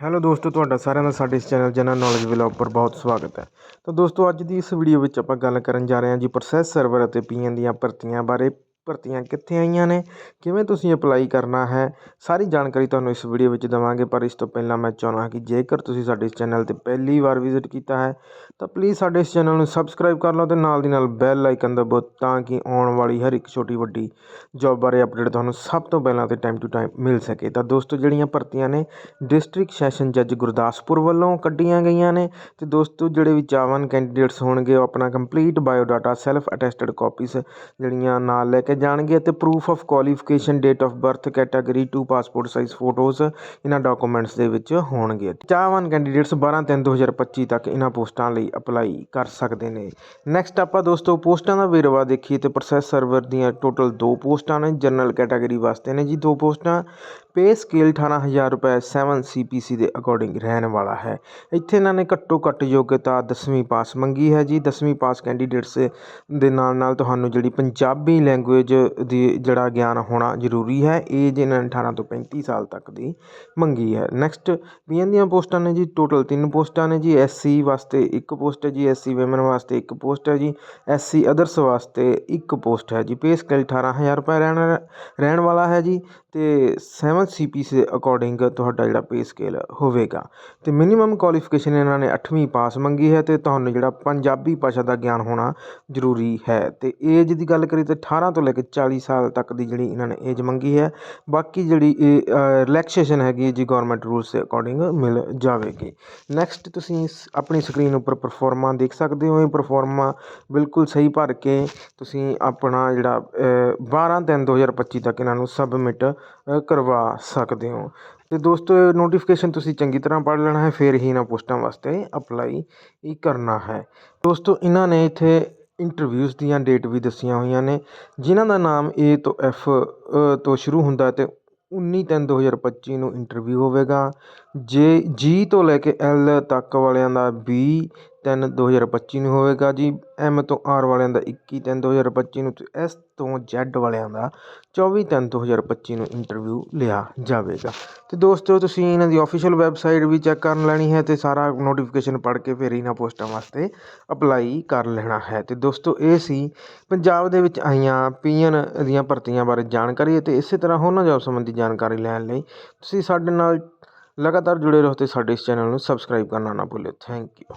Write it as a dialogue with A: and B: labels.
A: Hello ਦੋਸਤੋ, ਤੁਹਾਡਾ ਸਾਰਿਆਂ ਦਾ ਸਾਡੇ ਇਸ ਚੈਨਲ ਜਨਰਲ ਨੌਲੇਜ ਵਲੌਗ ਪਰ ਬਹੁਤ ਸਵਾਗਤ ਹੈ। ਤਾਂ ਦੋਸਤੋ, ਅੱਜ ਦੀ ਇਸ ਵੀਡੀਓ ਵਿੱਚ ਆਪਾਂ ਗੱਲ ਕਰਨ ਜਾ ਰਹੇ ਹਾਂ ਜੀ ਪ੍ਰੋਸੈਸ ਸਰਵਰ ਅਤੇ ਪੀਐਨ ਦੀਆਂ ਭਰਤੀਆਂ ਬਾਰੇ। ਭਰਤੀਆਂ ਕਿੱਥੇ ਆਈਆਂ ਨੇ? ਕਿਵੇਂ ਤੁਸੀਂ ਅਪਲਾਈ ਕਰਨਾ ਹੈ? ਸਾਰੀ ਜਾਣਕਾਰੀ ਤੁਹਾਨੂੰ ਇਸ ਵੀਡੀਓ ਵਿੱਚ ਦੇਵਾਂਗੇ, ਪਰ ਇਸ ਤੋਂ ਪਹਿਲਾਂ ਮੈਂ ਚਾਹੁੰਦਾ ਹਾਂ ਕਿ ਜੇਕਰ ਤੁਸੀਂ ਸਾਡੇ ਇਸ ਚੈਨਲ ਤੇ ਪਹਿਲੀ ਵਾਰ ਵਿਜ਼ਿਟ ਕੀਤਾ ਹੈ, ਤਾਂ ਪਲੀਜ਼ ਸਾਡੇ ਇਸ ਚੈਨਲ ਨੂੰ ਸਬਸਕ੍ਰਾਈਬ ਕਰ ਲਓ ਤੇ ਨਾਲ ਦੀ ਨਾਲ ਬੈਲ ਆਈਕਨ ਦਬਾਓ ਤਾਂ ਕਿ ਆਉਣ ਵਾਲੀ ਹਰ ਇੱਕ ਛੋਟੀ ਵੱਡੀ ਜੌਬ ਬਾਰੇ ਅਪਡੇਟ ਤੁਹਾਨੂੰ ਸਭ ਤੋਂ ਪਹਿਲਾਂ ਤੇ ਟਾਈਮ ਟੂ ਟਾਈਮ ਮਿਲ ਸਕੇ। ਤਾਂ ਦੋਸਤੋ, ਜਿਹੜੀਆਂ ਭਰਤੀਆਂ ਨੇ ਡਿਸਟ੍ਰਿਕਟ ਸੈਸ਼ਨ ਜੱਜ ਗੁਰਦਾਸਪੁਰ ਵੱਲੋਂ ਕੱਢੀਆਂ ਗਈਆਂ ਨੇ ਤੇ ਦੋਸਤੋ, ਜਿਹੜੇ ਵੀ ਚਾਵਨ ਕੈਂਡੀਡੇਟਸ ਹੋਣਗੇ, ਉਹ ਆਪਣਾ complete biodata self attested copies ਜਿਹੜੀਆਂ ਨਾਲ ਲੈ ਕੇ ਜਾਣਗੇ ਅਤੇ proof of qualification date of birth category 2 passport size photos ਇਹਨਾਂ ਡਾਕੂਮੈਂਟਸ ਦੇ ਵਿੱਚ ਹੋਣਗੇ। ਚਾਵਨ ਕੈਂਡੀਡੇਟਸ 12 3 2025 ਤੱਕ ਇਹਨਾਂ ਪੋਸਟਾਂ ਲਈ ਅਪਲਾਈ ਕਰ ਸਕਦੇ ਨੇ। ਨੈਕਸਟ ਆਪਾਂ ਦੋਸਤੋ ਪੋਸਟਾਂ ਦਾ ਵੇਰਵਾ ਦੇਖੀਏ ਤੇ ਪ੍ਰੋਸੈਸ ਸਰਵਰ ਦੀਆਂ ਟੋਟਲ ਦੋ ਪੋਸਟਾਂ ਨੇ ਜਨਰਲ ਕੈਟਾਗਰੀ ਵਾਸਤੇ ਨੇ ਜੀ ਦੋ ਪੋਸਟਾਂ। ਪੇ ਸਕੇਲ 18000 ਰੁਪਏ 7 ਸੀਪੀਸੀ ਦੇ ਅਕੋਰਡਿੰਗ ਰਹਿਣ ਵਾਲਾ ਹੈ। ਇੱਥੇ ਇਹਨਾਂ ਨੇ ਘੱਟੋ ਘੱਟ ਯੋਗਤਾ 10ਵੀਂ ਪਾਸ ਮੰਗੀ ਹੈ ਜੀ। 10ਵੀਂ ਪਾਸ ਕੈਂਡੀਡੇਟਸ ਦੇ ਨਾਲ ਨਾਲ ਤੁਹਾਨੂੰ ਜਿਹੜੀ ਪੰਜਾਬੀ ਲੈਂਗੁਏਜ ਦੀ ਜਿਹੜਾ ਗਿਆਨ ਹੋਣਾ ਜ਼ਰੂਰੀ ਹੈ ਏਜ ਇਹਨਾਂ ਨੇ 18 ਤੋਂ 35 ਸਾਲ ਤੱਕ ਦੀ ਮੰਗੀ ਹੈ। ਨੈਕਸਟ ਪੀਐਨ ਦੀਆਂ ਪੋਸਟਾਂ ਨੇ ਜੀ ਟੋਟਲ ਤਿੰਨ ਪੋਸਟਾਂ ਨੇ ਜੀ ਐਸਸੀ ਵਾਸਤੇ ਇੱਕ ਪੋਸਟ ਹੈ ਜੀ ਐਸਸੀ ਔਮਨ ਵਾਸਤੇ ਇੱਕ ਪੋਸਟ ਹੈ ਜੀ ਐਸਸੀ ਅਦਰਸ ਵਾਸਤੇ ਇੱਕ ਪੋਸਟ ਹੈ ਜੀ। ਪੇ ਸਕੇਲ 18000 ਰੁਪਏ ਰਹਿਣ ਰਹਿਣ ਵਾਲਾ ਹੈ ਜੀ ਤੇ 7 ਸੀਪੀਸੀ ਦੇ ਅਕੋਰਡਿੰਗ ਤੁਹਾਡਾ ਜਿਹੜਾ ਪੇ ਸਕੇਲ ਹੋਵੇਗਾ। ਤੇ ਮਿਨੀਮਮ ਕੁਆਲੀਫਿਕੇਸ਼ਨ ਇਹਨਾਂ ਨੇ 8ਵੀਂ ਪਾਸ ਮੰਗੀ ਹੈ ਤੇ ਤੁਹਾਨੂੰ ਜਿਹੜਾ ਪੰਜਾਬੀ ਭਾਸ਼ਾ ਦਾ ਗਿਆਨ ਹੋਣਾ ਜ਼ਰੂਰੀ ਹੈ। ਤੇ ਏਜ ਦੀ ਗੱਲ ਕਰੀ ਤੇ 18 ਤੋਂ ਲੈ ਕੇ 40 ਸਾਲ ਤੱਕ ਦੀ ਜਿਹੜੀ ਇਹਨਾਂ ਨੇ ਏਜ ਮੰਗੀ ਹੈ। ਬਾਕੀ ਜਿਹੜੀ ਇਹ ਰਿਲੈਕਸੇਸ਼ਨ ਹੈਗੀ ਜੀ ਗਵਰਨਮੈਂਟ ਰੂਲਸ ਦੇ ਅਕੋਰਡਿੰਗ ਮਿਲ ਜਾਵੇਗੀ। ਨੈਕਸਟ ਤੁਸੀਂ ਆਪਣੀ ਸਕਰੀਨ ਉੱਪਰ ਪਰਫਾਰਮਾ ਦੇਖ ਸਕਦੇ ਹੋ। ਇਹ ਪਰਫਾਰਮਾ ਬਿਲਕੁਲ ਸਹੀ ਭਰ ਕੇ ਤੁਸੀਂ ਆਪਣਾ ਜਿਹੜਾ ਅ, 12 3 2025 ਤੱਕ ਇਹਨਾਂ ਨੂੰ ਸਬਮਿਟ ਕਰਵਾ ਸਕਦੇ ਹੋ। ਤੇ ਦੋਸਤੋ ਨੋਟੀਫਿਕੇਸ਼ਨ ਤੁਸੀਂ ਚੰਗੀ ਤਰ੍ਹਾਂ ਪੜ੍ਹ ਲੈਣਾ ਹੈ। ਫਿਰ ਹੀ ਇਹਨਾਂ ਪੋਸਟਾਂ ਵਾਸਤੇ ਅਪਲਾਈ ਕਰਨਾ ਹੈ। ਦੋਸਤੋ ਇਹਨਾਂ ਨੇ ਇੱਥੇ ਇੰਟਰਵਿਊਜ਼ ਦੀਆਂ ਡੇਟ ਵੀ ਦੱਸੀਆਂ ਹੋਈਆਂ ਨੇ, ਜਿਨ੍ਹਾਂ ਦਾ ਨਾਮ ਏ ਤੋਂ ਐਫ ਤੋਂ ਸ਼ੁਰੂ ਹੁੰਦਾ ਅਤੇ ਉੱਨੀ ਤਿੰਨ ਦੋ ਹਜ਼ਾਰ ਪੱਚੀ ਨੂੰ ਇੰਟਰਵਿਊ ਹੋਵੇਗਾ। ਜੇ ਜੀ ਤੋਂ ਲੈ ਕੇ ਐਲ ਤੱਕ ਵਾਲਿਆਂ ਦਾ ਵੀਹ ਤਿੰਨ 2025 ਨੂੰ ਹੋਵੇਗਾ ਜੀ ਐਮ ਤੋਂ ਆਰ ਵਾਲਿਆਂ ਦਾ 21 ਤਿੰਨ 2025 ਨੂੰ ਤੇ ਐਸ ਤੋਂ ਜ਼ੈਡ ਵਾਲਿਆਂ ਦਾ 24 ਤਿੰਨ 2025 ਨੂੰ ਇੰਟਰਵਿਊ ਲਿਆ ਜਾਵੇਗਾ। ਤੇ ਦੋਸਤੋ, ਤੁਸੀਂ ਇਹਨਾਂ ਦੀ ਆਫੀਸ਼ੀਅਲ ਵੈਬਸਾਈਟ ਵੀ ਚੈੱਕ ਕਰਨ ਲੈਣੀ ਹੈ ਤੇ ਸਾਰਾ ਨੋਟੀਫਿਕੇਸ਼ਨ ਪੜ੍ਹ ਕੇ ਫਿਰ ਇਹਨਾਂ ਪੋਸਟਾਂ ਵਾਸਤੇ ਅਪਲਾਈ ਕਰ ਲੈਣਾ ਹੈ। ਤੇ ਦੋਸਤੋ, ਇਹ ਸੀ ਪੰਜਾਬ ਦੇ ਵਿੱਚ ਆਈਆਂ ਪੀਐਨ ਦੀਆਂ ਭਰਤੀਆਂ ਬਾਰੇ ਜਾਣਕਾਰੀ ਅਤੇ ਇਸੇ ਤਰ੍ਹਾਂ ਹੋਰਨਾਂ ਜੋਬ ਸੰਬੰਧੀ ਜਾਣਕਾਰੀ ਲੈਣ ਲਈ ਤੁਸੀਂ ਸਾਡੇ ਨਾਲ ਲਗਾਤਾਰ ਜੁੜੇ ਰਹੋ ਤੇ ਸਾਡੇ ਇਸ ਚੈਨਲ ਨੂੰ ਸਬਸਕ੍ਰਾਈਬ ਕਰਨਾ ਨਾ ਭੁੱਲਿਓ। Thank you.